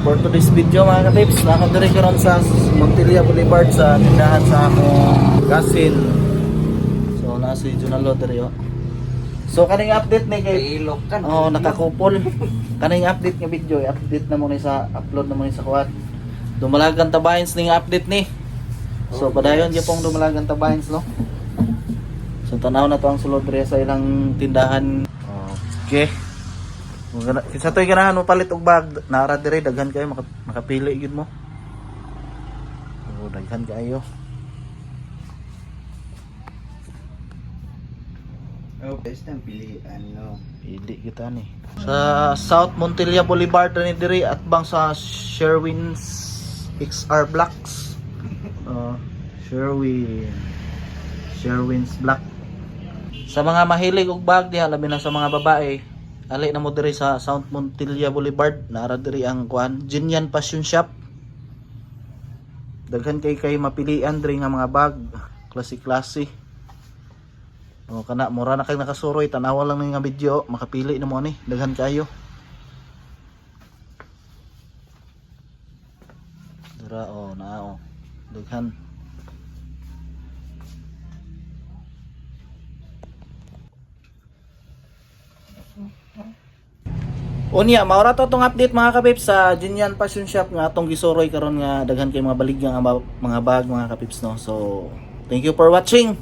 for today's video mga katips, nakadiri karon sa Montilla Boulevard sa tindahan sa akong gasin. So nasa si Junalo diri oh. So kaning update ni kay Ilok kan. Oh, nakakupol. Kaning update nga video, i-update na mo ni sa upload na mo ni sa kuwat. Dumalagan tabayins ning update ni. So padayon gyud pong dumalagan tabayins no. So tanaw na to ang sulod diri sa ilang tindahan. Okay. Sa to'y ganahan mo palit og bag, nara dire daghan kayo maka, makapili gyud mo. Oh, daghan kayo. Oh, best ang pilian no. Pili kita ni. Sa South Montilla Boulevard ni diri at bang sa Sherwin's XR Blocks. Uh, Sherwin. Sherwin's Block. Sa mga mahilig og bag diha labi na sa mga babae, ali na mo diri sa South Montilla Boulevard, nara diri ang kuan, Jinyan Fashion Shop. Daghan kay kay mapilian diri nga mga bag, klase-klase. O kana mura na kay nakasuroy tanawa lang nga video makapili na mo ni daghan kayo. Dira o na o daghan. Unya, maura to tong update mga kapips sa Jinyan Fashion Shop nga atong gisuroy karon nga daghan kay mga baligya mga bag mga kapips no. So, thank you for watching.